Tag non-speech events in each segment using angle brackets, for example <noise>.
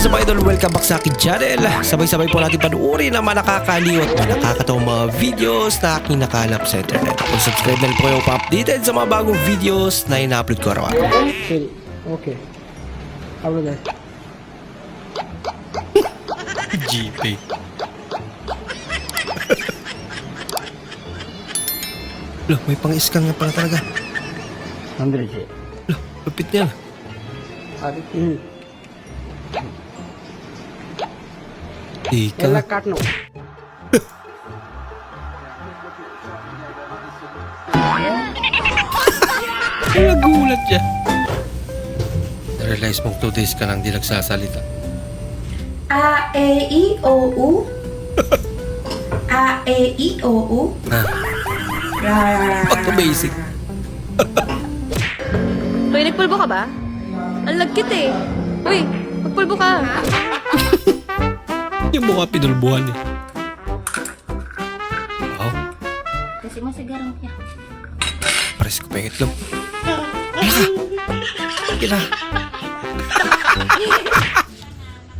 is up idol, welcome back sa akin channel. Sabay-sabay po natin panuorin ang mga nakakaliw at mga nakakatawang mga videos na aking nakalap sa internet. Kung subscribe na po kayo pa-updated sa mga bagong videos na ina-upload ko araw Okay, okay. Abro na GP Loh, may pang-iskang nga pala talaga. 100 Loh, lupit niya. Adik ಈಗ ಎಲ್ಲ ಕಾಟ್ನು Nagulat siya. Realize mong two days ka lang di nagsasalita. A, E, I, O, U. <laughs> A, E, I, O, U. Ha? Ra. Pagka basic. Uy, nagpulbo ka ba? Ang lagkit eh. Uy, magpulbo ka. Yung mukha pinulbuhan eh. Wow, Kasi masigarang niya. pares ko pa yung itlog. Kila. <laughs>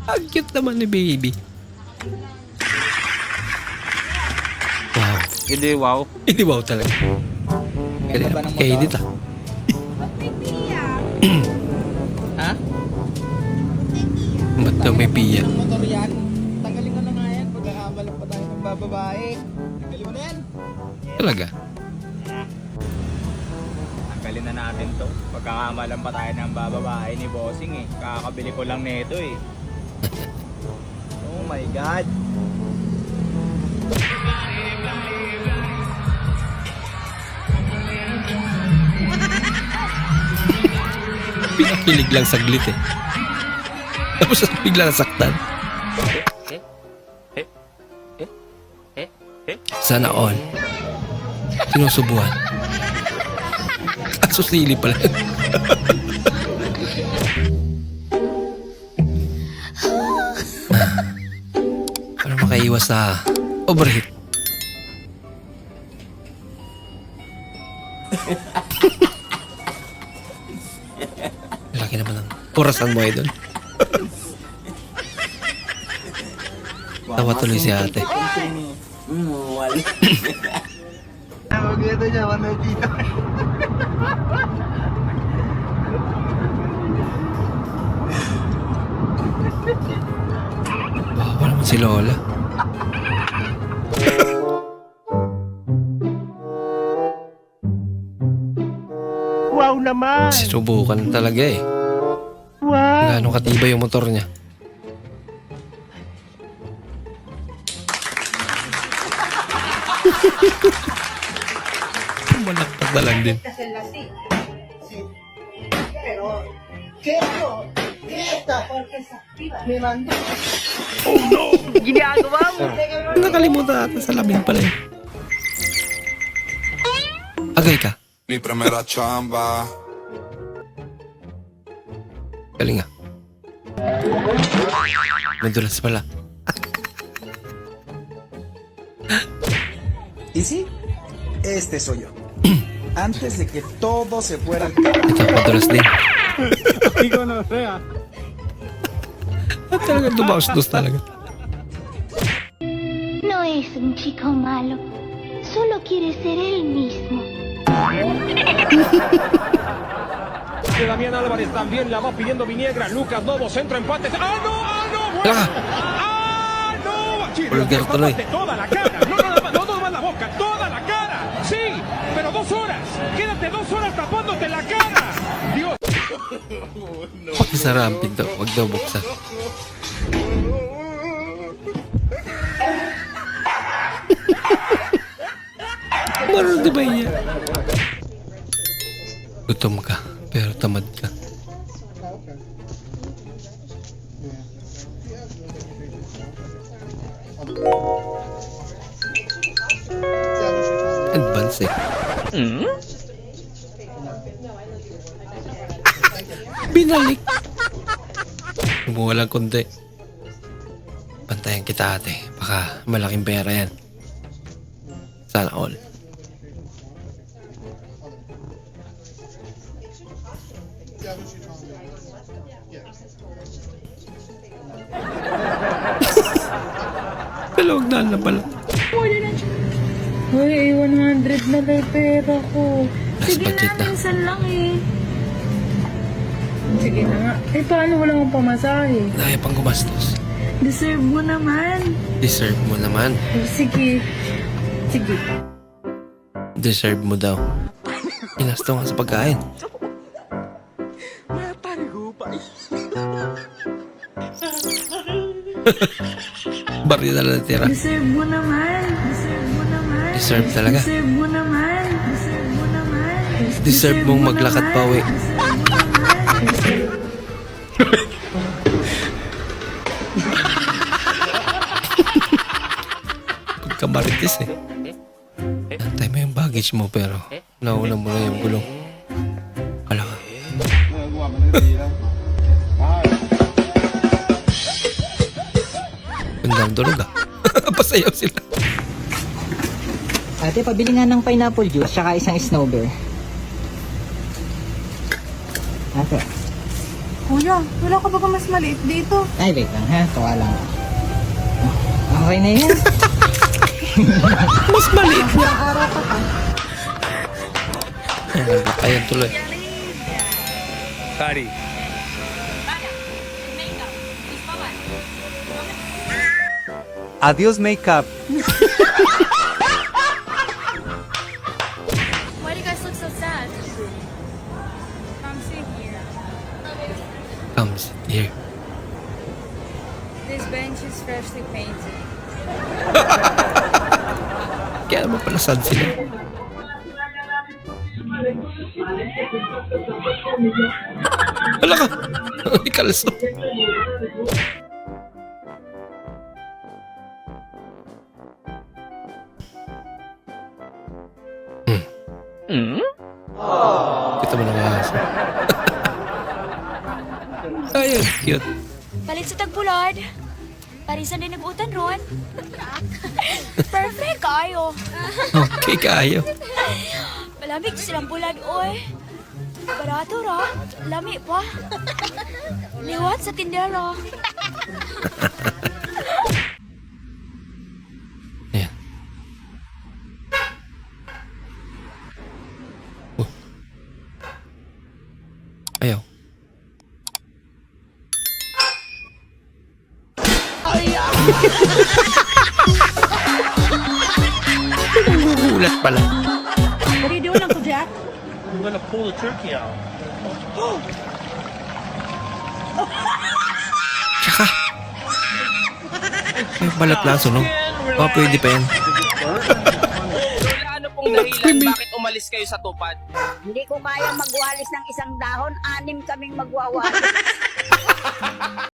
Ang cute naman ni baby. Wow. Hindi, wow. Hindi wow talaga. Kaya ba ng kaya motor? edit ah. Ha? Ba't daw may piya? Pa tayo ng bababae. Tanggalin mo na yan. Talaga? Tanggalin na natin to. Pagkakamalan pa tayo ng bababae ni Bossing eh. Kakabili ko lang nito eh. oh my God. Pinakilig lang saglit eh. Tapos bigla nasaktan. Sana all. Sinusubuhan. Kaso sili pala. Para makaiwas sa overheat. Laki naman ang orasan mo idol. Tawa tuloy si ate. Magkita niya, wala dito. Wawa naman si Lola. wow naman Sinubukan talaga eh. Gaano katibay yung motor niya. Malakpat na lang din. Nakalimutan natin sa lamin pala eh. Agay ka. Mi primera chamba. Galing ah. Madulas pala. <laughs> ¿Y sí? Este soy yo. <clears throat> Antes de que todo se fuera al talaga. No es un chico malo, solo quiere ser él mismo. De Damián Álvarez también la va pidiendo Viniegra. Lucas Novo, centro empate. ¡Ah, no! ¡Ah, no! Ka! ¡Ah, no! Sí, Vulgar tuloy. tápate toda la cara. No, no, no, no, pero dos horas. Quédate dos horas tapándote la cara. Dios. Pakisara ang pinto. Huwag daw buksan. <laughs> Marunong ba iya? Gutom ka, pero tamad ka. Hmm? Binalik. Umuwalang kundi. Pantayan kita ate. Baka malaking pera yan. Sana all. Dalawag na lang pala. Order na siya. Uy, 100 na lang pera ko. Last budget na. minsan lang eh. Sige na nga. Eh, paano wala akong pamasahe? Daya pang gumastos. Deserve mo naman. Deserve mo naman. Oh, sige. Sige. Deserve mo daw. Inasto nga sa pagkain. <laughs> Barya na lang natira. Deserve mo naman. Deserve mo naman. Deserve talaga. Deserve mo naman. Deserve mo naman. Deserve mong maglakad pa uwi. Pagkamarites eh. Antay mo yung baggage mo pero nauna mo na yung gulong. Wala ka. Gandang tulog ah. <laughs> Pasayaw sila. Ate, pabili nga ng pineapple juice tsaka isang snowbear. Ate. Kuya, wala ka ba mas maliit dito? Ay, wait lang ha. Tawa lang. Okay na yan. <laughs> Mas maliit na. Ayan tuloy. Kari. Adiós makeup. <laughs> Come sit here. This bench is freshly painted. <laughs> Kaya naman pala sad sila. <laughs> Wala ka. <laughs> May kalso. Hmm. Kita mo na aso. Ayun, cute. Palit sa tagpulod. Parisan din nag-utan ron. <laughs> Perfect kayo. Okay, kayo. Malamig silang bulad, oy. Barato ra. Lami pa. Liwat sa tindero. <laughs> Ayan. Oh. Ayaw. Nagugulat pala. What are you doing, Uncle Jack? I'm gonna pull the turkey out. Tsaka. Ay, balat lang sunog. Baka pwede pa yan. Ano pong dahilan bakit umalis kayo sa tupad? Hindi ko kaya magwalis ng isang dahon, anim kaming magwawalis. <laughs>